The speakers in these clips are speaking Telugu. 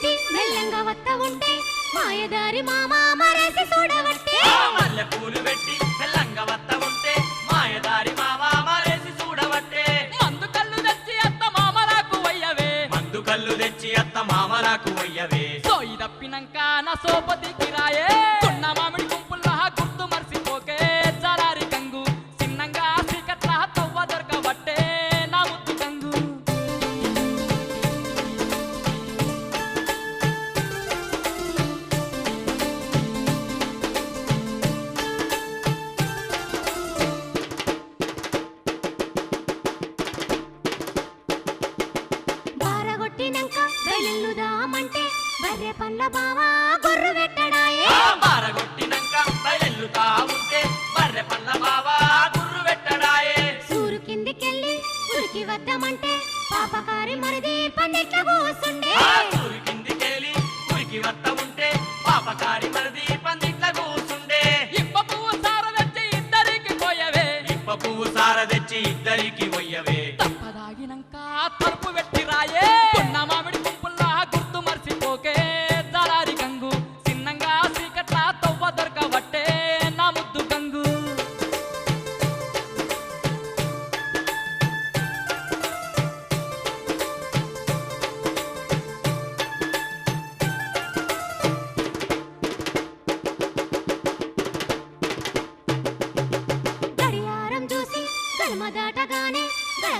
పెట్టి మెల్లంగా వత్త ఉంటే మాయదారి మామ మరేసి చూడవట్టే. మల్లె పూలు పెట్టి తెల్లంగా వత్త ఉంటే మాయదారి మామ మారేసి చూడవట్టే. మందు కళ్ళు తెచ్చి అత్త మామలకు వయ్యవే. మందు కళ్ళు తెచ్చి అత్త మామలకు వయ్యవే. సోయి తప్పినంక నా సోపతికి బర్రె పండ్ల బావా గొర్రు పెట్టడాయే. ఆ బారగొట్టినంక బయలుతా ఉంటే బర్రె పల్ల బావా గుర్రు పెట్టడాయే. సూరు కిందికెళ్ళి ఉరికి వద్దామంటే పాపకారి మరిది పందిట్ల కూసుండే సూరి కిందికెళ్ళి ఉరికి ఉంటే పాపకారి మరిది పందిట్ల కూసుండే ఇప్ప పువ్వు సార తెచ్చి ఇద్దరికి పోయవే. ఇప్ప పువ్వు సార తెచ్చి ఇద్దరికి వయ్యవే తప్పదాగినంక తలుపు పెట్టి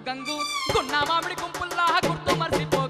గంగు గున్న మామిడి గుంపుల్లా గుర్తు మర్చిపో